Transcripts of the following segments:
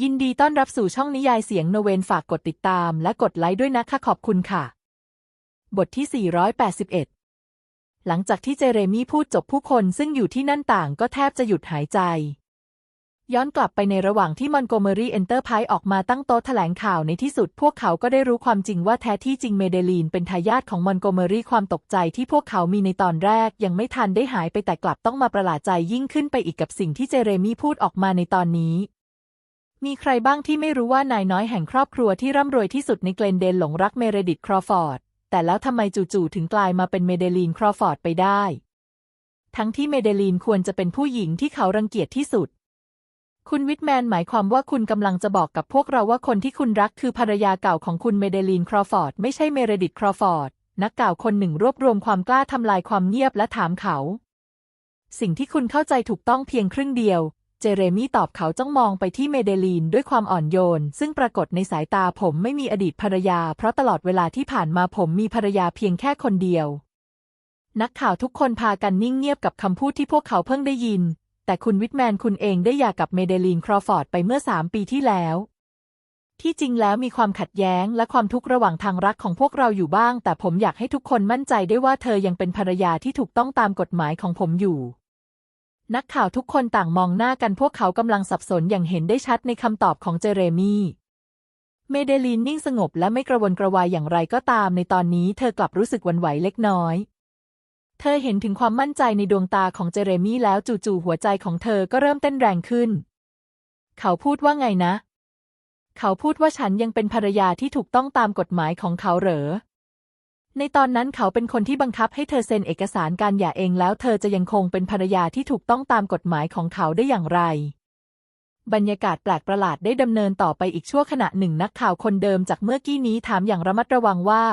ยินดีต้อนรับสู่ช่องนิยายเสียงโนเวนฝากกดติดตามและกดไลค์ด้วยนะคะขอบคุณค่ะ บทที่ 481 หลังจากที่เจเรมี่พูดจบผู้คนซึ่งอยู่ที่นั่นต่างก็แทบจะหยุดหายใจ ย้อนกลับไปในระหว่างที่มอนโกเมอรี่เอนเตอร์ไพรส์ออกมาตั้งโต๊ะแถลงข่าวในที่สุด พวกเขาก็ได้รู้ความจริงว่าแท้ที่จริงเมเดลีนเป็นทายาทของมอนโกเมอรี่ความตกใจที่พวกเขามีในตอนแรก ยังไม่ทันได้หายไปแต่กลับต้องมาประหลาดใจยิ่งขึ้นไปอีกกับสิ่งที่เจเรมี่พูดออกมาในตอนนี้ มีใครบ้างที่ไม่รู้ว่านายน้อยแห่งครอบครัวที่ร่ำรวยที่สุดในเกลนเดนหลงรักเมเรดิตครอฟอร์ด แต่แล้วทำไมจู่ๆถึงกลายมาเป็นเมเดลีนครอฟอร์ดไปได้ ทั้งที่เมเดลีนควรจะเป็นผู้หญิงที่เขารังเกียจที่สุด คุณวิทแมนหมายความว่าคุณกำลังจะบอกกับพวกเราว่าคนที่คุณรักคือภรรยาเก่าของคุณเมเดลีนครอฟอร์ดไม่ใช่เมเรดิตครอฟอร์ด นักกล่าวคนหนึ่งรวบรวมความกล้าทำลายความเงียบและถามเขา สิ่งที่คุณเข้าใจถูกต้องเพียงครึ่งเดียว เจเรมี่ตอบเขาจ้องมองไปที่เมเดลีนด้วยความอ่อนโยน ซึ่งปรากฏในสายตาผมไม่มีอดีตภรรยา เพราะตลอดเวลาที่ผ่านมาผมมีภรรยาเพียงแค่คนเดียว นักข่าวทุกคนพากันนิ่งเงียบกับคำพูดที่พวกเขาเพิ่งได้ยิน แต่คุณวิทแมนคุณเองได้หย่ากับเมเดลีนครอฟอร์ดไปเมื่อสามปีที่แล้ว ที่จริงแล้วมีความขัดแย้งและความทุกข์ระหว่างทางรักของพวกเราอยู่บ้าง แต่ผมอยากให้ทุกคนมั่นใจได้ว่าเธอยังเป็นภรรยาที่ถูกต้องตามกฎหมายของผมอยู่ นักข่าวทุกคนต่างมองหน้ากันพวกเขากำลังสับสนอย่างเห็นได้ชัดในคำตอบของเจเรมี่เมเดลีนนิ่งสงบและไม่กระวนกระวายอย่างไรก็ตามในตอนนี้เธอกลับรู้สึกวั่นไหวเล็กน้อย เธอเห็นถึงความมั่นใจในดวงตาของเจเรมี่แล้วจู่ๆหัวใจของเธอก็เริ่มเต้นแรงขึ้น เขาพูดว่าไงนะ เขาพูดว่าฉันยังเป็นภรรยาที่ถูกต้องตามกฎหมายของเขาเหรอ ในตอนนั้นเขาเป็นคนที่บังคับให้เธอเซ็นเอกสารการหย่าเองแล้วเธอจะยังคงเป็นภรรยาที่ถูกต้องตามกฎหมายของเขาได้อย่างไร บรรยากาศแปลกประหลาดได้ดำเนินต่อไปอีกชั่วขณะหนึ่งนักข่าวคนเดิมจากเมื่อกี้นี้ถามอย่างระมัดระวังว่า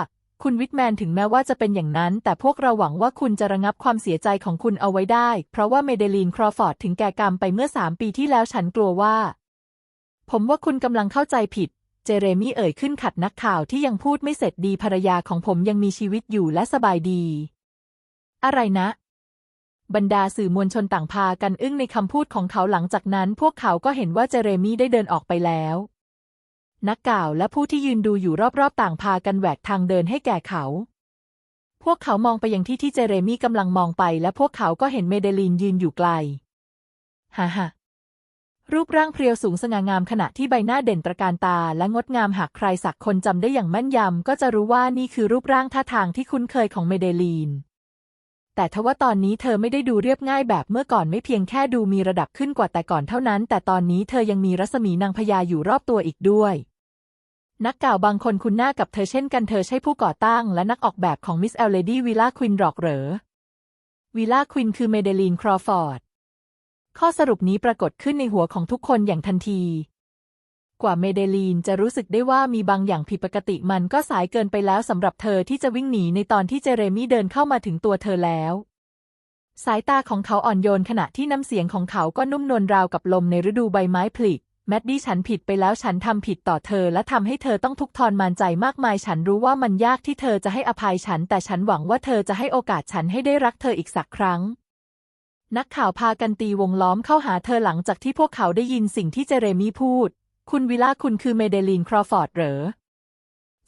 คุณวิทแมนถึงแม้ว่าจะเป็นอย่างนั้น แต่พวกเราหวังว่าคุณจะระงับความเสียใจของคุณเอาไว้ได้ เพราะว่าเมเดลีนครอฟอร์ดถึงแก่กรรมไปเมื่อสามปีที่แล้วฉันกลัวว่า ผมว่าคุณกำลังเข้าใจผิด เจเรมี่เอ่ยขึ้นขัดนักข่าวที่ยังพูดไม่เสร็จดีภรรยาของผมยังมีชีวิตอยู่และสบายดี อะไรนะ บรรดาสื่อมวลชนต่างพากันอึ้งในคำพูดของเขาหลังจากนั้น พวกเขาก็เห็นว่าเจเรมี่ได้เดินออกไปแล้ว นักข่าวและผู้ที่ยืนดูอยู่รอบๆ ต่างพากันแหวกทางเดินให้แก่เขาพวกเขามองไปยังที่ที่เจเรมี่กำลังมองไปและพวกเขาก็เห็นเมเดลีนยืนอยู่ไกล ฮ่าฮ่า รูปร่างเพรียวสูงสง่างามขณะที่ใบหน้าเด่นตระการตาและงดงามหากใครสักคนจำได้อย่างแม่นยำก็จะรู้ว่านี่คือรูปร่างท่าทางที่คุ้นเคยของเมเดลีน แต่ทว่าตอนนี้เธอไม่ได้ดูเรียบง่ายแบบเมื่อก่อนไม่เพียงแค่ดูมีระดับขึ้นกว่าแต่ก่อนเท่านั้น แต่ตอนนี้เธอยังมีรัศมีนางพญาอยู่รอบตัวอีกด้วย นักกล่าวบางคนคุ้นหน้ากับเธอเช่นกันเธอใช่ผู้ก่อตั้งและนักออกแบบของมิสเอลเลดี้วิลล่าควินหรอกเหรอวิลล่าควินคือเมเดลีนครอฟอร์ด ข้อสรุปนี้ปรากฏขึ้นในหัวของทุกคนอย่างทันที กว่าเมเดลีนจะรู้สึกได้ว่ามีบางอย่างผิดปกติมันก็สายเกินไปแล้วสำหรับเธอที่จะวิ่งหนีในตอนที่เจเรมี่เดินเข้ามาถึงตัวเธอแล้ว สายตาของเขาอ่อนโยนขณะที่น้ำเสียงของเขาก็นุ่มนวลราวกับลมในฤดูใบไม้ผลิแมดดี้ฉันผิดไปแล้วฉันทำผิดต่อเธอและทำให้เธอต้องทุกข์ทรมานใจมากมาย ฉันรู้ว่ามันยากที่เธอจะให้อภัยฉัน แต่ฉันหวังว่าเธอจะให้โอกาสฉันให้ได้รักเธออีกสักครั้ง นักข่าวพากันตีวงล้อมเข้าหาเธอหลังจากที่พวกเขาได้ยินสิ่งที่เจเรมี่พูด คุณวิล่าคุณคือเมเดลีนครอฟอร์ดเหรอ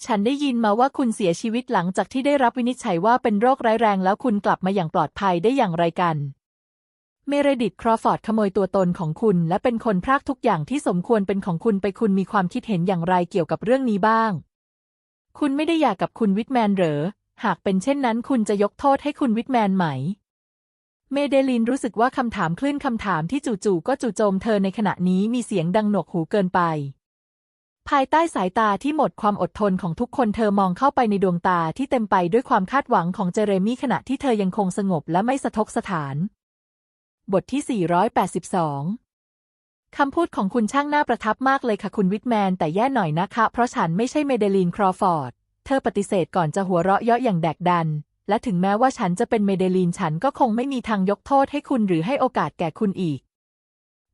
ฉันได้ยินมาว่าคุณเสียชีวิตหลังจากที่ได้รับวินิจฉัยว่าเป็นโรคร้ายแรงแล้วคุณกลับมาอย่างปลอดภัยได้อย่างไรกัน เมเรดิตครอฟอร์ดขโมยตัวตนของคุณ และเป็นคนพรากทุกอย่างที่สมควรเป็นของคุณไปคุณมีความคิดเห็นอย่างไรเกี่ยวกับเรื่องนี้บ้าง คุณไม่ได้อยากกับคุณวิทแมนเหรอ หากเป็นเช่นนั้น คุณจะยกโทษให้คุณวิทแมนไหม เมเดลินรู้สึกว่าคำถามคลื่นคำถามที่จู่ๆก็จู่โจมเธอในขณะนี้มีเสียงดังหนวกหูเกินไป ภายใต้สายตาที่หมดความอดทนของทุกคนเธอมองเข้าไปในดวงตาที่เต็มไปด้วยความคาดหวังของเจเรมี่ขณะที่เธอยังคงสงบและไม่สะทกสถาน บทที่ 482คำพูดของคุณช่างน่าประทับมากเลยค่ะคุณวิทแมน แต่แย่หน่อยนะคะ เพราะฉันไม่ใช่เมเดลีนครอฟอร์ด เธอปฏิเสธก่อนจะหัวเราะเยาะอย่างแดกดัน และถึงแม้ว่าฉันจะเป็นเมเดลีนฉันก็คงไม่มีทางยกโทษให้คุณหรือให้โอกาสแก่คุณอีก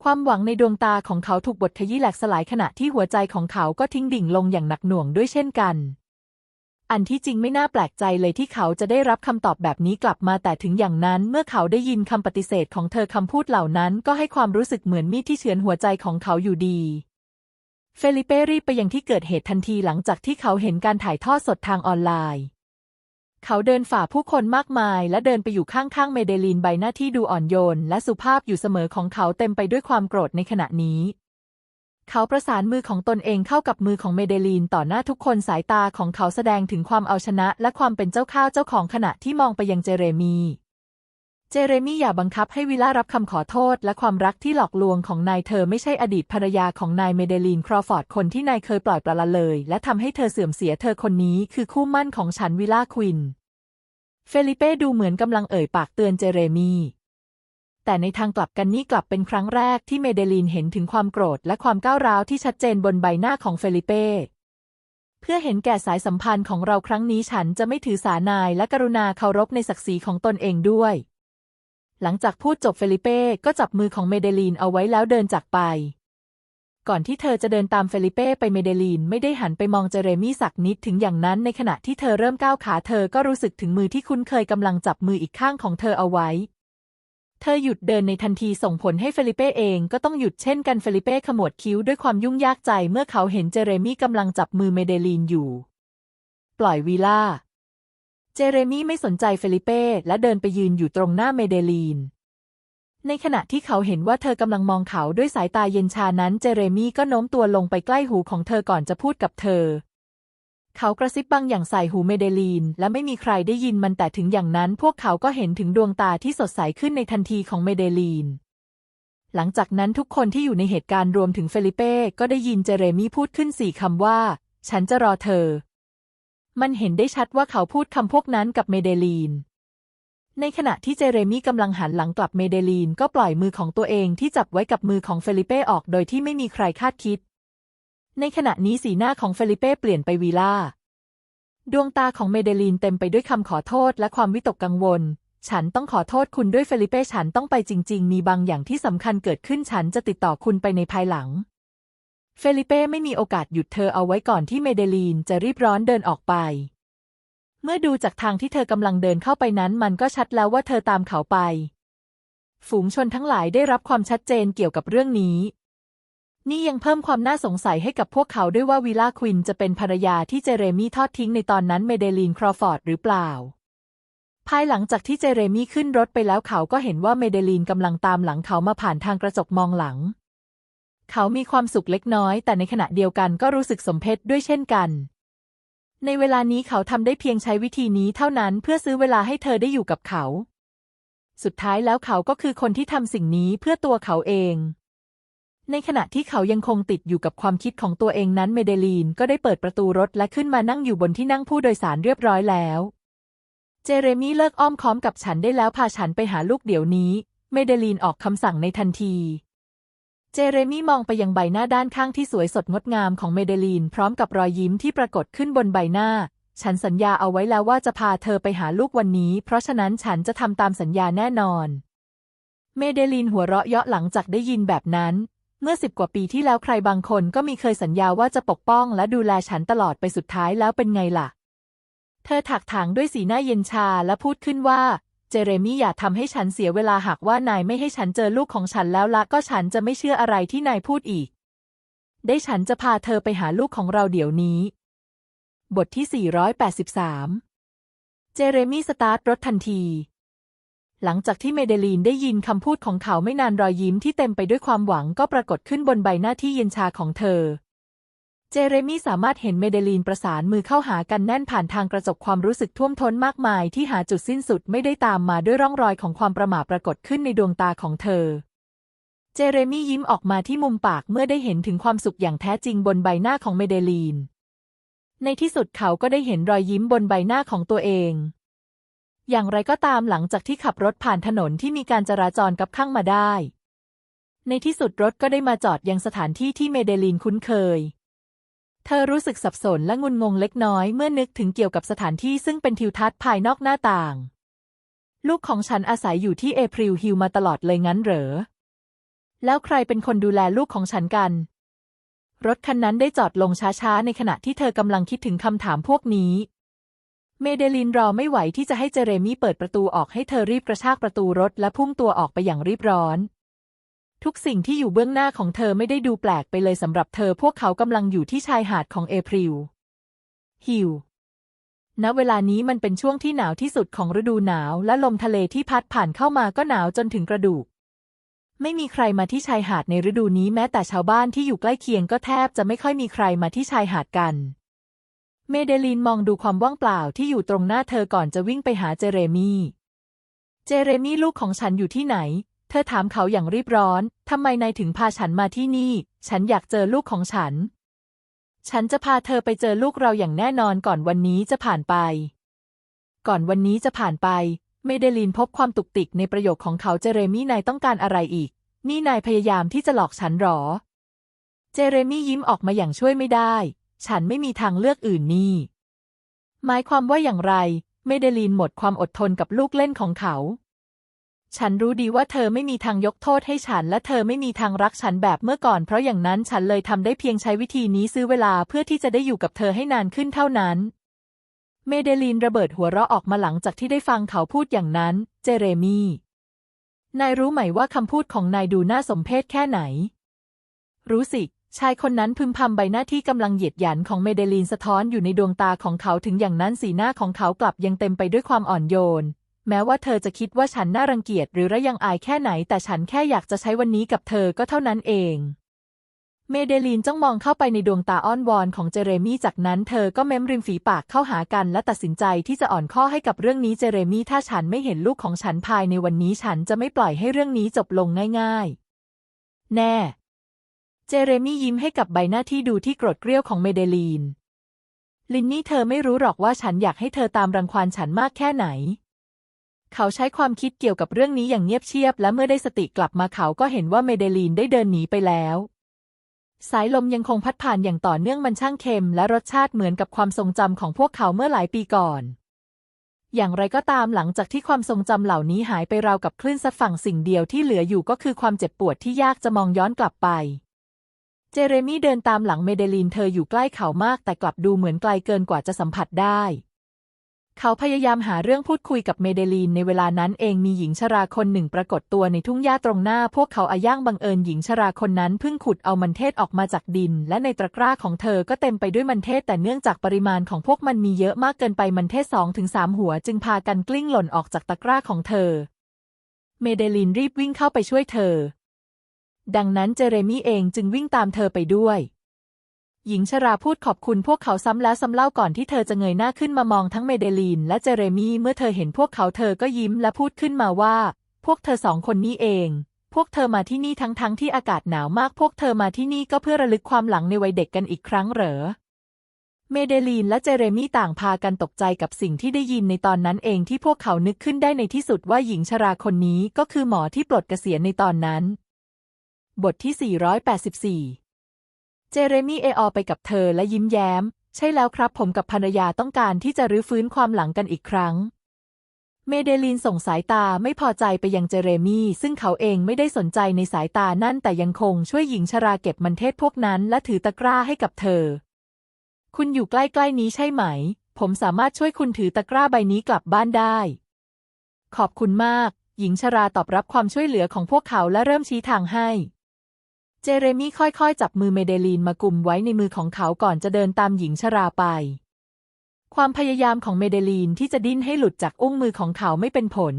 ความหวังในดวงตาของเขาถูกบดขยี้แหลกสลายขณะที่หัวใจของเขาก็ทิ้งดิ่งลงอย่างหนักหน่วงด้วยเช่นกัน อันที่จริงไม่น่าแปลกใจเลยที่เขาจะได้รับคำตอบแบบนี้กลับมาแต่ถึงอย่างนั้น เมื่อเขาได้ยินคำปฏิเสธของเธอคำพูดเหล่านั้น ก็ให้ความรู้สึกเหมือนมีดที่เฉือนหัวใจของเขาอยู่ดีเฟลิเป้รีบไปยังที่เกิดเหตุทันทีหลังจากที่เขาเห็นการถ่ายทอดสดทางออนไลน์ เขาเดินฝ่าผู้คนมากมาย และเดินไปอยู่ข้างๆ เมเดลีนใบหน้าที่ดูอ่อนโยน และสุภาพอยู่เสมอของเขาเต็มไปด้วยความโกรธในขณะนี้ เขาประสานมือของตนเองเข้ากับมือของเมเดลีนต่อหน้าทุกคนสายตาของเขาแสดงถึงความเอาชนะ และความเป็นเจ้าข้าวเจ้าของขณะที่มองไปยังเจเรมี เจเรมี่อย่าบังคับให้วิล่ารับคำขอโทษ และความรักที่หลอกลวงของนายเธอไม่ใช่อดีตภรรยาของนายเมเดลีนครอฟอร์ดคนที่นายเคยปล่อยปละละเลย และทำให้เธอเสื่อมเสียเธอคนนี้คือคู่มั่นของฉันวิล่าควิน เฟลิเป้ดูเหมือนกำลังเอ่ยปากเตือนเจเรมี แต่ในทางกลับกันนี่กลับเป็นครั้งแรกที่เมเดลีนเห็นถึงความโกรธและความก้าวร้าวที่ชัดเจนบนใบหน้าของเฟลิเป้ เพื่อเห็นแก่สายสัมพันธ์ของเราครั้งนี้ฉันจะไม่ถือสานายและกรุณาเคารพในศักดิ์ศรีของตนเองด้วย หลังจากพูดจบเฟลิเป้ก็จับมือของเมเดลีนเอาไว้แล้วเดินจากไป ก่อนที่เธอจะเดินตามเฟลิเป้ไปเมเดลีนไม่ได้หันไปมองเจเรมี่สักนิดถึงอย่างนั้นในขณะที่เธอเริ่มก้าวขาเธอก็รู้สึกถึงมือที่คุ้นเคยกำลังจับมืออีกข้างของเธอเอาไว้ เธอหยุดเดินในทันทีส่งผลให้เฟลิเป้เองก็ต้องหยุดเช่นกันเฟลิเป้ขมวดคิ้วด้วยความยุ่งยากใจเมื่อเขาเห็นเจเรมี่กำลังจับมือเมเดลีนอยู่ ปล่อยวีล่า เจเรมี่ไม่สนใจเฟลิเป้และเดินไปยืนอยู่ตรงหน้าเมเดลีน ในขณะที่เขาเห็นว่าเธอกำลังมองเขาด้วยสายตาเย็นชานั้น เจเรมี่ก็โน้มตัวลงไปใกล้หูของเธอก่อนจะพูดกับเธอ เขากระซิบบางอย่างใส่หูเมเดลีน และไม่มีใครได้ยินมันแต่ถึงอย่างนั้น พวกเขาก็เห็นถึงดวงตาที่สดใสขึ้นในทันทีของเมเดลีน หลังจากนั้นทุกคนที่อยู่ในเหตุการณ์รวมถึงเฟลิเป้ก็ได้ยินเจเรมี่พูดขึ้นสี่คำว่า ฉันจะรอเธอ มันเห็นได้ชัดว่าเขาพูดคำพวกนั้นกับเมเดลีน ในขณะที่เจเรมี่กำลังหันหลังกลับเมเดลีนก็ปล่อยมือของตัวเองที่จับไว้กับมือของเฟลิเป้ออกโดยที่ไม่มีใครคาดคิด ในขณะนี้สีหน้าของเฟลิเป้เปลี่ยนไปวีล่า ดวงตาของเมเดลีนเต็มไปด้วยคำขอโทษและความวิตกกังวล ฉันต้องขอโทษคุณด้วยเฟลิเป้ฉันต้องไปจริง ๆ มีบางอย่างที่สำคัญเกิดขึ้นฉันจะติดต่อคุณไปในภายหลัง เฟลิเป้ไม่มีโอกาสหยุดเธอเอาไว้ก่อนที่เมเดลีนจะรีบร้อนเดินออกไป มื่อดูจากทางที่เธอกำลังเดินเข้าไปนั้นมันก็ชัดแล้วว่าเธอตามเขาไป ฝูงชนทั้งหลายได้รับความชัดเจนเกี่ยวกับเรื่องนี้ นี่ยังเพิ่มความน่าสงสัยให้กับพวกเขาด้วยว่าวิลล่าควินจะเป็นภรรยาที่เจเรมี่ทอดทิ้งในตอนนั้นเมเดลีนครอฟอร์ดหรือเปล่า ภายหลังจากที่เจเรมี่ขึ้นรถไปแล้วเขาก็เห็นว่าเมเดลีนกำลังตามหลังเขามาผ่านทางกระจกมองหลัง เขามีความสุขเล็กน้อย แต่ในขณะเดียวกันก็รู้สึกสมเพชด้วยเช่นกัน ในเวลานี้เขาทำได้เพียงใช้วิธีนี้เท่านั้นเพื่อซื้อเวลาให้เธอได้อยู่กับเขา สุดท้ายแล้วเขาก็คือคนที่ทำสิ่งนี้เพื่อตัวเขาเอง ในขณะที่เขายังคงติดอยู่กับความคิดของตัวเองนั้นเมเดลีนก็ได้เปิดประตูรถและขึ้นมานั่งอยู่บนที่นั่งผู้โดยสารเรียบร้อยแล้ว เจเรมี่เลิกอ้อมค้อมกับฉันได้แล้วพาฉันไปหาลูกเดี๋ยวนี้ เมเดลีนออกคำสั่งในทันที เจเรมี่มองไปยังใบหน้าด้านข้างที่สวยสดงดงามของเมเดลีน พร้อมกับรอยยิ้มที่ปรากฏขึ้นบนใบหน้า ฉันสัญญาเอาไว้แล้วว่าจะพาเธอไปหาลูกวันนี้ เพราะฉะนั้นฉันจะทำตามสัญญาแน่นอน เมเดลีนหัวเราะเยาะหลังจากได้ยินแบบนั้น เมื่อสิบกว่าปีที่แล้วใครบางคนก็มีเคยสัญญาว่าจะปกป้องและดูแลฉันตลอดไปสุดท้ายแล้วเป็นไงล่ะ เธอถักถางด้วยสีหน้าเย็นชาและพูดขึ้นว่า เจเรมี่อย่าทำให้ฉันเสียเวลาหากว่านายไม่ให้ฉันเจอลูกของฉันแล้วละก็ฉันจะไม่เชื่ออะไรที่นายพูดอีก ได้ฉันจะพาเธอไปหาลูกของเราเดี๋ยวนี้ บทที่ 483 เจเรมี่สตาร์ทรถทันที หลังจากที่เมเดลีนได้ยินคำพูดของเขาไม่นานรอยยิ้มที่เต็มไปด้วยความหวังก็ปรากฏขึ้นบนใบหน้าที่เย็นชาของเธอ เจเรมี่สามารถเห็นเมเดลีนประสานมือเข้าหากันแน่นผ่านทางกระจกความรู้สึกท่วมท้นมากมายที่หาจุดสิ้นสุดไม่ได้ตามมาด้วยร่องรอยของความประหม่าปรากฏขึ้นในดวงตาของเธอ เจเรมี่ยิ้มออกมาที่มุมปากเมื่อได้เห็นถึงความสุขอย่างแท้จริงบนใบหน้าของเมเดลีน ในที่สุดเขาก็ได้เห็นรอยยิ้มบนใบหน้าของตัวเอง อย่างไรก็ตามหลังจากที่ขับรถผ่านถนนที่มีการจราจรกับข้างมาได้ ในที่สุดรถก็ได้มาจอดยังสถานที่ที่เมเดลีนคุ้นเคย เธอรู้สึกสับสนและงุนงงเล็กน้อยเมื่อนึกถึงเกี่ยวกับสถานที่ซึ่งเป็นทิวทัศน์ภายนอกหน้าต่าง ลูกของฉันอาศัยอยู่ที่เอพริลฮิลมาตลอดเลยงั้นเหรอ แล้วใครเป็นคนดูแลลูกของฉันกัน รถคันนั้นได้จอดลงช้าๆ ในขณะที่เธอกำลังคิดถึงคำถามพวกนี้ เมเดลินรอไม่ไหวที่จะให้เจเรมี่เปิดประตูออกให้เธอรีบกระชากประตูรถและพุ่งตัวออกไปอย่างรีบร้อน ทุกสิ่งที่อยู่เบื้องหน้าของเธอไม่ได้ดูแปลกไปเลยสำหรับเธอพวกเขากำลังอยู่ที่ชายหาดของเอพริลฮิวณเวลานี้มันเป็นช่วงที่หนาวที่สุดของฤดูหนาวและลมทะเลที่พัดผ่านเข้ามาก็หนาวจนถึงกระดูก ไม่มีใครมาที่ชายหาดในฤดูนี้แม้แต่ชาวบ้านที่อยู่ใกล้เคียงก็แทบจะไม่ค่อยมีใครมาที่ชายหาดกัน เมเดลีนมองดูความว่างเปล่าที่อยู่ตรงหน้าเธอก่อนจะวิ่งไปหาเจเรมีเจเรมีลูกของฉันอยู่ที่ไหน เธอถามเขาอย่างรีบร้อน ทำไมนายถึงพาฉันมาที่นี่ ฉันอยากเจอลูกของฉัน ฉันจะพาเธอไปเจอลูกเราอย่างแน่นอนก่อนวันนี้จะผ่านไป ก่อนวันนี้จะผ่านไป เมเดลินพบความตุกติกในประโยคของเขาเจเรมี่นายต้องการอะไรอีก นี่นายพยายามที่จะหลอกฉันหรอ เจเรมี่ยิ้มออกมาอย่างช่วยไม่ได้ ฉันไม่มีทางเลือกอื่นนี่ หมายความว่าอย่างไร เมเดลีนหมดความอดทนกับลูกเล่นของเขา ฉันรู้ดีว่าเธอไม่มีทางยกโทษให้ฉัน และเธอไม่มีทางรักฉันแบบเมื่อก่อน เพราะอย่างนั้นฉันเลยทำได้เพียงใช้วิธีนี้ซื้อเวลาเพื่อที่จะได้อยู่กับเธอให้นานขึ้นเท่านั้น เมเดลีนระเบิดหัวเราะออกมาหลังจากที่ได้ฟังเขาพูดอย่างนั้น เจเรมีนายรู้ไหมว่าคำพูดของนายดูน่าสมเพชแค่ไหน รู้สิ ชายคนนั้นพึมพำใบหน้าที่กำลังเหยียดหยันของเมเดลีนสะท้อนอยู่ในดวงตาของเขาถึงอย่างนั้นสีหน้าของเขากลับยังเต็มไปด้วยความอ่อนโยน แม้ว่าเธอจะคิดว่าฉันน่ารังเกียจหรือระยังอายแค่ไหน แต่ฉันแค่อยากจะใช้วันนี้กับเธอก็เท่านั้นเอง เมเดลีนจ้องมองเข้าไปในดวงตาอ้อนวอนของเจเรมี่จากนั้นเธอก็เม้มริมฝีปากเข้าหากันและตัดสินใจที่จะอ่อนข้อให้กับเรื่องนี้เจเรมี่ถ้าฉันไม่เห็นลูกของฉันภายในวันนี้ฉันจะไม่ปล่อยให้เรื่องนี้จบลงง่าย ๆ แน่ เจเรมี่ยิ้มให้กับใบหน้าที่ดูที่โกรธเกรี้ยวของเมเดลีน ลินนี่เธอไม่รู้หรอกว่าฉันอยากให้เธอตามรังควานฉันมากแค่ไหน เขาใช้ความคิดเกี่ยวกับเรื่องนี้อย่างเงียบเชียบ และเมื่อได้สติกลับมาเขาก็เห็นว่าเมเดลีนได้เดินหนีไปแล้ว สายลมยังคงพัดผ่านอย่างต่อเนื่องมันช่างเค็ม และรสชาติเหมือนกับความทรงจำของพวกเขาเมื่อหลายปีก่อน อย่างไรก็ตามหลังจากที่ความทรงจำเหล่านี้หายไปราวกับคลื่นซัดฝั่งสิ่งเดียวที่เหลืออยู่ก็คือความเจ็บปวดที่ยากจะมองย้อนกลับไปเจเรมี่เดินตามหลังเมเดลีนเธออยู่ใกล้เขามากแต่กลับดูเหมือนไกลเกินกว่าจะสัมผัสได้ เขาพยายามหาเรื่องพูดคุยกับเมเดลีนในเวลานั้นเองมีหญิงชราคนหนึ่งปรากฏตัวในทุ่งหญ้าตรงหน้า พวกเขาอาย่างบังเอิญหญิงชราคนนั้นเพิ่งขุดเอามันเทศออกมาจากดิน และในตะกร้าของเธอก็เต็มไปด้วยมันเทศแต่เนื่องจากปริมาณของพวกมันมีเยอะมากเกินไปมันเทศสองถึงสามหัว จึงพากันกลิ้งหล่นออกจากตะกร้าของเธอ เมเดลินรีบวิ่งเข้าไปช่วยเธอ ดังนั้นเจเรมี่เองจึงวิ่งตามเธอไปด้วย หญิงชราพูดขอบคุณพวกเขาซ้ำแล้วซ้ำเล่าก่อนที่เธอจะเงยหน้าขึ้นมามองทั้งเมเดลีนและเจเรมี่เมื่อเธอเห็นพวกเขาเธอก็ยิ้มและพูดขึ้นมาว่า พวกเธอสองคนนี้เอง พวกเธอมาที่นี่ทั้งๆทที่อากาศหนาวมากพวกเธอมาที่นี่ก็เพื่อระลึกความหลังในวัยเด็กกันอีกครั้งเหรอ เมเดลีนและเจเรมี่ต่างพากันตกใจกับสิ่งที่ได้ยินในตอนนั้นเองที่พวกเขานึกขึ้นได้ในที่สุดว่าหญิงชราคนนี้ก็คือหมอที่ปลดเกษียณในตอนนั้น บทที่ 484 เจเรมี่เอออไปกับเธอและยิ้มแย้ม ใช่แล้วครับผมกับภรรยาต้องการที่จะรื้อฟื้นความหลังกันอีกครั้ง เมเดลีนส่งสายตาไม่พอใจไปยังเจเรมี่ ซึ่งเขาเองไม่ได้สนใจในสายตานั่นแต่ยังคงช่วยหญิงชราเก็บมันเทศพวกนั้น และถือตะกร้าให้กับเธอ คุณอยู่ใกล้ๆนี้ใช่ไหม ผมสามารถช่วยคุณถือตะกร้าใบนี้กลับบ้านได้ ขอบคุณมาก หญิงชราตอบรับความช่วยเหลือของพวกเขาและเริ่มชี้ทางให้ เจเรมี่ค่อยๆ จับมือเมเดลีนมากุมไว้ในมือของเขาก่อนจะเดินตามหญิงชราไป ความพยายามของเมเดลีนที่จะดิ้นให้หลุดจากอุ้งมือของเขาไม่เป็นผล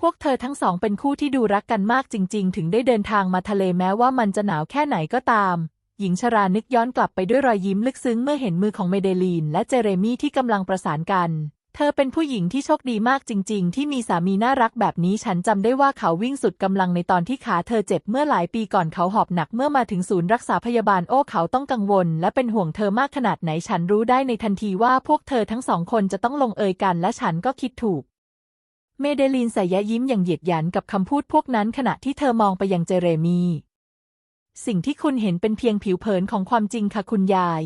พวกเธอทั้งสองเป็นคู่ที่ดูรักกันมากจริง ๆ ถึงได้เดินทางมาทะเลแม้ว่ามันจะหนาวแค่ไหนก็ตาม หญิงชรานึกย้อนกลับไปด้วยรอยยิ้มลึกซึ้งเมื่อเห็นมือของเมเดลีนและเจเรมี่ที่กำลังประสานกัน เธอเป็นผู้หญิงที่โชคดีมากจริง ๆ ที่มีสามีน่ารักแบบนี้ฉันจำได้ว่าเขาวิ่งสุดกำลังในตอนที่ขาเธอเจ็บเมื่อหลายปีก่อนเขาหอบหนักเมื่อมาถึงศูนย์รักษาพยาบาลโอ้เขาต้องกังวล และเป็นห่วงเธอมากขนาดไหนฉันรู้ได้ในทันทีว่าพวกเธอทั้งสองคนจะต้องลงเอยกันและฉันก็คิดถูก เมเดลีนใส่ยะยิ้มอย่างเหยียดหยันกับคำพูดพวกนั้นขณะที่เธอมองไปยังเจเรมี สิ่งที่คุณเห็นเป็นเพียงผิวเผินของความจริงค่ะคุณยาย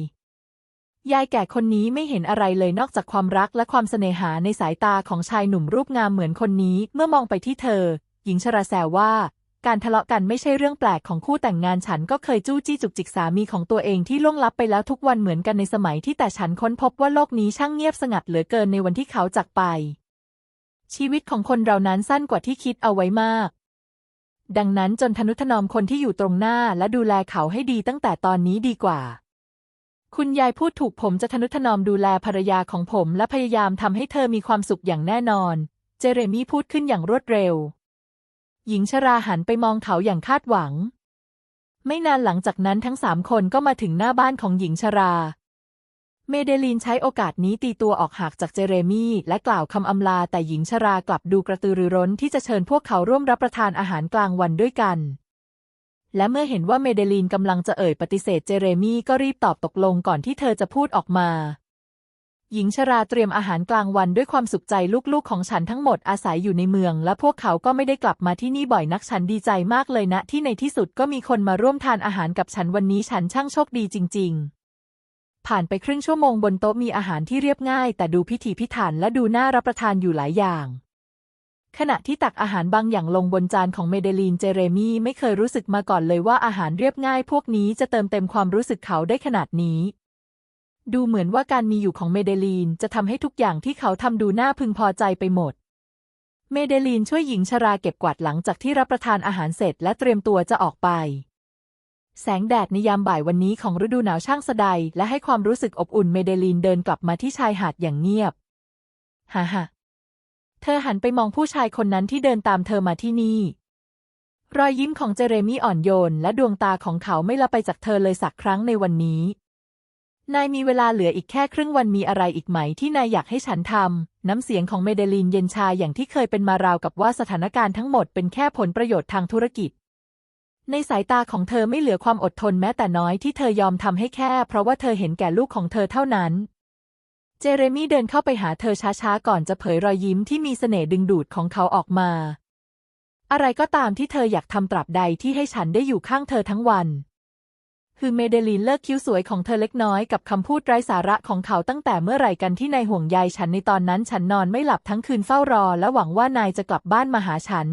ยายแก่คนนี้ไม่เห็นอะไรเลยนอกจากความรักและความเสน่หาในสายตาของชายหนุ่มรูปงามเหมือนคนนี้ เมื่อมองไปที่เธอ หญิงชราแซวว่า การทะเลาะกันไม่ใช่เรื่องแปลกของคู่แต่งงานฉันก็เคยจู้จี้จุกจิกสามีของตัวเองที่ล่วงลับไปแล้วทุกวันเหมือนกันในสมัยที่แต่ฉันค้นพบว่าโลกนี้ช่างเงียบสงัดเหลือเกินในวันที่เขาจากไป ชีวิตของคนเรานั้นสั้นกว่าที่คิดเอาไว้มากดังนั้นจนทนุถนอมคนที่อยู่ตรงหน้าและดูแลเขาให้ดีตั้งแต่ตอนนี้ดีกว่า คุณยายพูดถูกผมจะทนุถนอมดูแลภรรยาของผม และพยายามทำให้เธอมีความสุขอย่างแน่นอน เจเรมี่พูดขึ้นอย่างรวดเร็ว หญิงชราหันไปมองเขาอย่างคาดหวัง ไม่นานหลังจากนั้นทั้งสามคนก็มาถึงหน้าบ้านของหญิงชรา เมเดลีนใช้โอกาสนี้ตีตัวออกห่างจากเจเรมี่และกล่าวคำอำลาแต่หญิงชรากลับดูกระตือรือร้นที่จะเชิญพวกเขาร่วมรับประทานอาหารกลางวันด้วยกัน และเมื่อเห็นว่าเมเดลีนกำลังจะเอ่ยปฏิเสธเจเรมี่ก็รีบตอบตกลงก่อนที่เธอจะพูดออกมา หญิงชราเตรียมอาหารกลางวันด้วยความสุขใจลูกๆของฉันทั้งหมดอาศัยอยู่ในเมือง และพวกเขาก็ไม่ได้กลับมาที่นี่บ่อยนักฉันดีใจมากเลยนะ ที่ในที่สุดก็มีคนมาร่วมทานอาหารกับฉันวันนี้ฉันช่างโชคดีจริง ๆผ่านไปครึ่งชั่วโมงบนโต๊ะมีอาหารที่เรียบง่าย แต่ดูพิถีพิถันและดูน่ารับประทานอยู่หลายอย่าง ขณะที่ตักอาหารบางอย่างลงบนจานของเมเดลีนเจเรมี่ไม่เคยรู้สึกมาก่อนเลยว่าอาหารเรียบง่ายพวกนี้จะเติมเต็มความรู้สึกเขาได้ขนาดนี้ ดูเหมือนว่าการมีอยู่ของเมเดลีนจะทำให้ทุกอย่างที่เขาทำดูน่าพึงพอใจไปหมด เมเดลีนช่วยหญิงชราเก็บกวาดหลังจากที่รับประทานอาหารเสร็จและเตรียมตัวจะออกไป แสงแดดในยามบ่ายวันนี้ของฤดูหนาวช่างสะใดและให้ความรู้สึกอบอุ่นเมเดลีนเดินกลับมาที่ชายหาดอย่างเงียบ ฮ่าฮ่า เธอหันไปมองผู้ชายคนนั้นที่เดินตามเธอมาที่นี่ รอยยิ้มของเจเรมี่อ่อนโยน และดวงตาของเขาไม่ละไปจากเธอเลยสักครั้งในวันนี้ นายมีเวลาเหลืออีกแค่ครึ่งวันมีอะไรอีกไหมที่นายอยากให้ฉันทำ น้ำเสียงของเมเดลีนเย็นชาอย่างที่เคยเป็นมาราวกับว่าสถานการณ์ทั้งหมดเป็นแค่ผลประโยชน์ทางธุรกิจ ในสายตาของเธอไม่เหลือความอดทนแม้แต่น้อยที่เธอยอมทำให้แค่ เพราะว่าเธอเห็นแก่ลูกของเธอเท่านั้น เจเรมี่เดินเข้าไปหาเธอช้าๆ ก่อนจะเผยรอยยิ้มที่มีเสน่ห์ดึงดูดของเขาออกมา อะไรก็ตามที่เธออยากทำตราบใดที่ให้ฉันได้อยู่ข้างเธอทั้งวันคือเมเดลีนเลิกคิ้วสวยของเธอเล็กน้อยกับคำพูดไร้สาระของเขาตั้งแต่เมื่อไหร่กันที่นายห่วงใยฉันในตอนนั้นฉันนอนไม่หลับทั้งคืนเฝ้ารอ และหวังว่านายจะกลับบ้านมาหาฉัน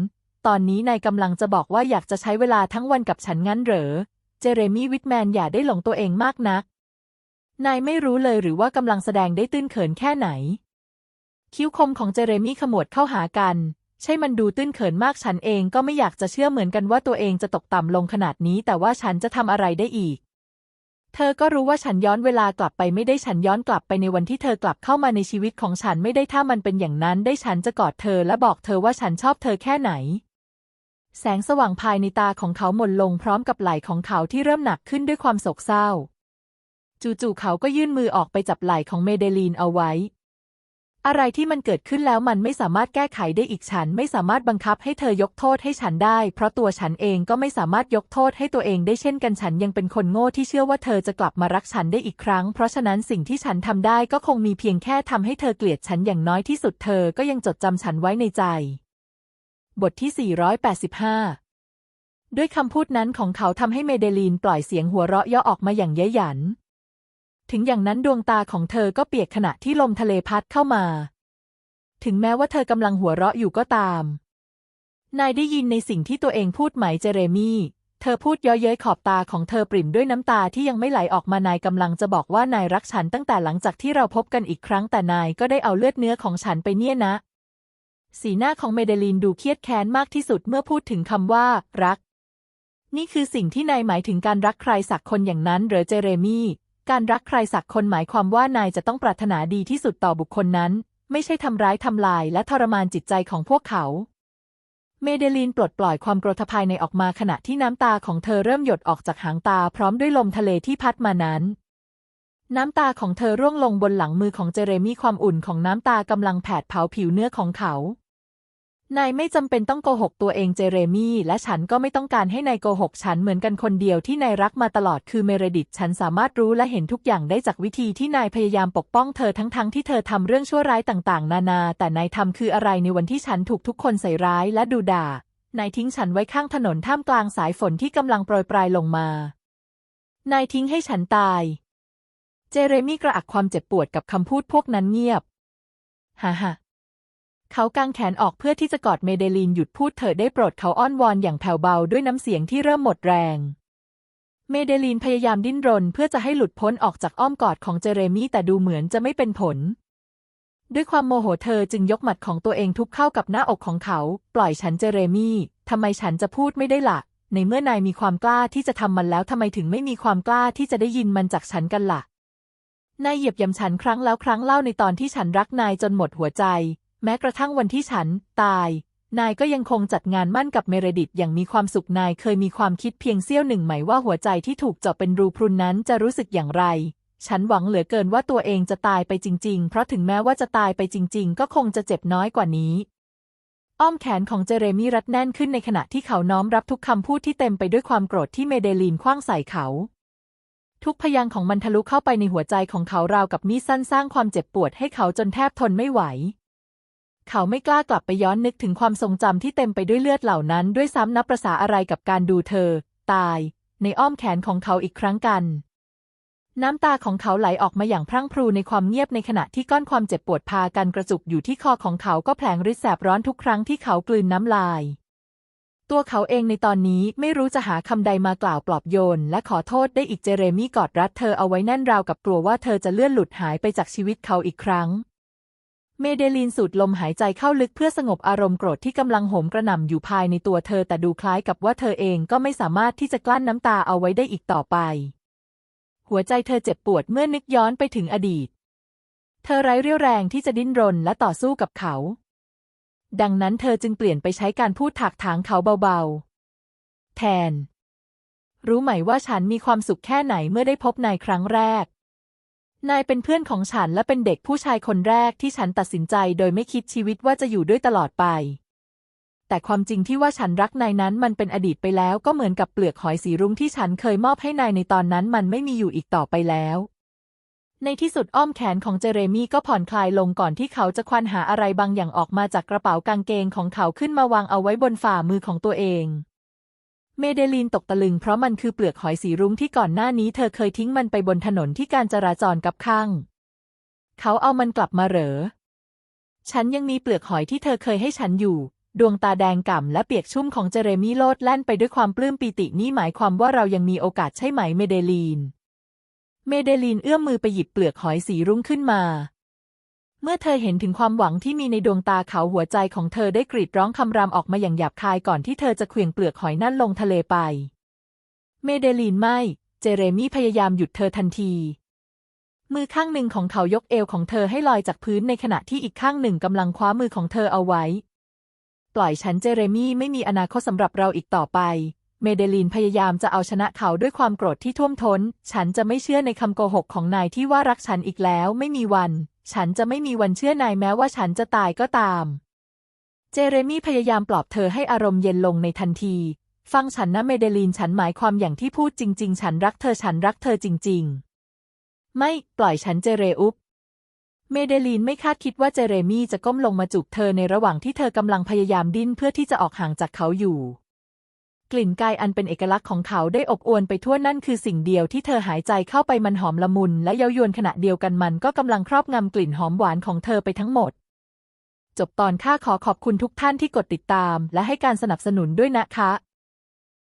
ตอนนี้นายกำลังจะบอกว่าอยากจะใช้เวลาทั้งวันกับฉันงั้นเหรอ เจเรมี่วิทแมนอย่าได้หลงตัวเองมากนัก นายไม่รู้เลยหรือว่ากำลังแสดงได้ตื้นเขินแค่ไหน คิ้วคมของเจเรมี่ขมวดเข้าหากัน ใช่มันดูตื้นเขินมากฉันเองก็ไม่อยากจะเชื่อเหมือนกันว่าตัวเองจะตกต่ำลงขนาดนี้ แต่ว่าฉันจะทำอะไรได้อีก เธอก็รู้ว่าฉันย้อนเวลากลับไปไม่ได้ฉันย้อนกลับไปในวันที่เธอกลับเข้ามาในชีวิตของฉันไม่ได้ถ้ามันเป็นอย่างนั้นได้ฉันจะกอดเธอและบอกเธอว่าฉันชอบเธอแค่ไหนแสงสว่างภายในตาของเขาหม่นลงพร้อมกับไหล่ของเขาที่เริ่มหนักขึ้นด้วยความโศกเศร้า จู่ๆเขาก็ยื่นมือออกไปจับไหล่ของเมเดลีนเอาไว้ อะไรที่มันเกิดขึ้นแล้วมันไม่สามารถแก้ไขได้อีกฉันไม่สามารถบังคับให้เธอยกโทษให้ฉันได้ เพราะตัวฉันเองก็ไม่สามารถยกโทษให้ตัวเองได้เช่นกันฉันยังเป็นคนโง่ที่เชื่อว่าเธอจะกลับมารักฉันได้อีกครั้ง เพราะฉะนั้นสิ่งที่ฉันทำได้ก็คงมีเพียงแค่ทำให้เธอเกลียดฉันอย่างน้อยที่สุดเธอก็ยังจดจำฉันไว้ในใจ บทที่ 485ด้วยคำพูดนั้นของเขาทำให้เมเดลีนปล่อยเสียงหัวเราะเย่อออกมาอย่างเย้ยหยัน ถึงอย่างนั้นดวงตาของเธอก็เปียกขณะที่ลมทะเลพัดเข้ามา ถึงแม้ว่าเธอกำลังหัวเราะอยู่ก็ตาม นายได้ยินในสิ่งที่ตัวเองพูดไหมเจเรมี่ เธอพูดย้อเย้ยขอบตาของเธอปริ่มด้วยน้ำตาที่ยังไม่ไหลออกมานายกำลังจะบอกว่านายรักฉันตั้งแต่หลังจากที่เราพบกันอีกครั้งแต่นายก็ได้เอาเลือดเนื้อของฉันไปเนี่ยนะ สีหน้าของเมเดลีนดูเครียดแค้นมากที่สุดเมื่อพูดถึงคำว่า รัก นี่คือสิ่งที่นายหมายถึงการรักใครสักคนอย่างนั้นเหรอเจเรมี่ การรักใครสักคนหมายความว่านายจะต้องปรารถนาดีที่สุดต่อบุคคลนั้น ไม่ใช่ทำร้ายทำลายและทรมานจิตใจของพวกเขา เมเดลีนปลดปล่อยความโกรธภายในออกมาขณะที่น้ำตาของเธอเริ่มหยดออกจากหางตาพร้อมด้วยลมทะเลที่พัดมานั้น น้ำตาของเธอร่วงลงบนหลังมือของเจเรมี่ความอุ่นของน้ำตากำลังแผดเผาผิวเนื้อของเขา นายไม่จำเป็นต้องโกหกตัวเองเจเรมี่และฉันก็ไม่ต้องการให้นายโกหกฉันเหมือนกันคนเดียวที่นายรักมาตลอดคือเมเรดิตฉันสามารถรู้และเห็นทุกอย่างได้จากวิธีที่นายพยายามปกป้องเธอทั้งๆทที่เธอทำเรื่องชั่วร้ายต่างๆ นานา แต่นายทำคืออะไรในวันที่ฉันถูกทุกคนใส่ร้ายและดูด่านายทิ้งฉันไว้ข้างถนนท่ามกลางสายฝนที่กำลังโปรยปลายลงมานายทิ้งให้ฉันตาย เจเรมี่กระอักความเจ็บปวดกับคำพูดพวกนั้นเงียบฮ่าฮ่า เขากางแขนออกเพื่อที่จะกอดเมเดลีนหยุดพูดเธอได้โปรดเขาอ้อนวอนอย่างแผ่วเบาด้วยน้ำเสียงที่เริ่มหมดแรง เมเดลีนพยายามดิ้นรนเพื่อจะให้หลุดพ้นออกจากอ้อมกอดของเจเรมี่แต่ดูเหมือนจะไม่เป็นผล ด้วยความโมโหเธอจึงยกหมัดของตัวเองทุบเข้ากับหน้าอกของเขา ปล่อยฉันเจเรมี่ทำไมฉันจะพูดไม่ได้ละ่ะ ในเมื่อนายมีความกล้าที่จะทำมันแล้วทำไมถึงไม่มีความกล้าที่จะได้ยินมันจากฉันกันละ่ะนายเหยียบย่ำฉันครั้งแล้วครั้งเล่าในตอนที่ฉันรักนายจนหมดหัวใจ แม้กระทั่งวันที่ฉัน ตาย นายก็ยังคงจัดงานมั่นกับเมเรดิตอย่างมีความสุขนายเคยมีความคิดเพียงเสี้ยวหนึ่งไหมว่าหัวใจที่ถูกเจาะเป็นรูพรุนนั้นจะรู้สึกอย่างไร ฉันหวังเหลือเกินว่าตัวเองจะตายไปจริง ๆ เพราะถึงแม้ว่าจะตายไปจริง ๆ ก็คงจะเจ็บน้อยกว่านี้อ้อมแขนของเจเรมี่รัดแน่นขึ้นในขณะที่เขาน้อมรับทุกคำพูดที่เต็มไปด้วยความโกรธที่เมเดลีนคว้างใส่เขา ทุกพยางของมันทะลุเข้าไปในหัวใจของเขาราวกับมีดสั้นสร้างความเจ็บปวดให้เขาจนแทบทนไม่ไหว เขาไม่กล้ากลับไปย้อนนึกถึงความทรงจำที่เต็มไปด้วยเลือดเหล่านั้น ด้วยซ้ำนับประษาอะไรกับการดูเธอ ตาย ในอ้อมแขนของเขาอีกครั้งกัน น้ำตาของเขาไหลออกมาอย่างพรั่งพรูในความเงียบในขณะที่ก้อนความเจ็บปวดพากันกระจุกอยู่ที่คอของเขาก็แผลงริดแสบร้อนทุกครั้งที่เขากลืนน้ำลาย ตัวเขาเองในตอนนี้ไม่รู้จะหาคำใดมากล่าวปลอบโยน และขอโทษได้อีกเจเรมี่กอดรัดเธอเอาไว้แน่นราวกับกลัวว่าเธอจะเลื่อนหลุดหายไปจากชีวิตเขาอีกครั้ง เมเดลีนสูดลมหายใจเข้าลึกเพื่อสงบอารมณ์โกรธที่กำลังโหมกระหน่ำอยู่ภายในตัวเธอแต่ดูคล้ายกับว่าเธอเองก็ไม่สามารถที่จะกลั้นน้ำตาเอาไว้ได้อีกต่อไป หัวใจเธอเจ็บปวดเมื่อนึกย้อนไปถึงอดีต เธอไร้เรี่ยวแรงที่จะดิ้นรนและต่อสู้กับเขา ดังนั้นเธอจึงเปลี่ยนไปใช้การพูดถากถางเขาเบาๆ แทน รู้ไหมว่าฉันมีความสุขแค่ไหนเมื่อได้พบนายครั้งแรก นายเป็นเพื่อนของฉันและเป็นเด็กผู้ชายคนแรกที่ฉันตัดสินใจโดยไม่คิดชีวิตว่าจะอยู่ด้วยตลอดไป แต่ความจริงที่ว่าฉันรักนายนั้นมันเป็นอดีตไปแล้วก็เหมือนกับเปลือกหอยสีรุ้งที่ฉันเคยมอบให้นายในตอนนั้นมันไม่มีอยู่อีกต่อไปแล้ว ในที่สุดอ้อมแขนของเจเรมี่ก็ผ่อนคลายลงก่อนที่เขาจะควานหาอะไรบางอย่างออกมาจากกระเป๋ากางเกงของเขาขึ้นมาวางเอาไว้บนฝ่ามือของตัวเอง เมเดลีนตกตะลึงเพราะมันคือเปลือกหอยสีรุ้งที่ก่อนหน้านี้เธอเคยทิ้งมันไปบนถนนที่การจราจรกับข้าง เขาเอามันกลับมาเหรอ ฉันยังมีเปลือกหอยที่เธอเคยให้ฉันอยู่ ดวงตาแดงก่ำและเปียกชุ่มของเจเรมี่โลดแล่นไปด้วยความปลื้มปีตินี่หมายความว่าเรายังมีโอกาสใช่ไหมเมเดลีน เมเดลีนเอื้อมมือไปหยิบเปลือกหอยสีรุ้งขึ้นมา เมื่อเธอเห็นถึงความหวังที่มีในดวงตาเขาหัวใจของเธอได้กรีดร้องคำรามออกมาอย่างหยาบคายก่อนที่เธอจะเคลื่องเปลือกหอยนั่นลงทะเลไป เมเดลีนไม่ เจเรมี่พยายามหยุดเธอทันที มือข้างหนึ่งของเขายกเอวของเธอให้ลอยจากพื้นในขณะที่อีกข้างหนึ่งกำลังคว้ามือของเธอเอาไว้ ปล่อยฉันเจเรมี่ไม่มีอนาคตสำหรับเราอีกต่อไป เมเดลีนพยายามจะเอาชนะเขาด้วยความโกรธที่ท่วมท้น ฉันจะไม่เชื่อในคำโกหกของนายที่ว่ารักฉันอีกแล้วไม่มีวัน ฉันจะไม่มีวันเชื่อนายแม้ว่าฉันจะตายก็ตาม เจเรมี่พยายามปลอบเธอให้อารมณ์เย็นลงในทันที ฟังฉันนะเมเดลีนฉันหมายความอย่างที่พูดจริง ๆ ฉันรักเธอฉันรักเธอจริง ๆ ไม่ปล่อยฉันเจเรอุปเมเดลีนไม่คาดคิดว่าเจเรมี่จะก้มลงมาจูบเธอในระหว่างที่เธอกำลังพยายามดิ้นเพื่อที่จะออกห่างจากเขาอยู่ กลิ่นกายอันเป็นเอกลักษณ์ของเขาได้อบอวลไปทั่วนั่นคือสิ่งเดียวที่เธอหายใจเข้าไปมันหอมละมุนและเย้ายวนขณะเดียวกันมันก็กำลังครอบงำกลิ่นหอมหวานของเธอไปทั้งหมด จบตอนข้าขอขอบคุณทุกท่านที่กดติดตาม และให้การสนับสนุนด้วยนะคะ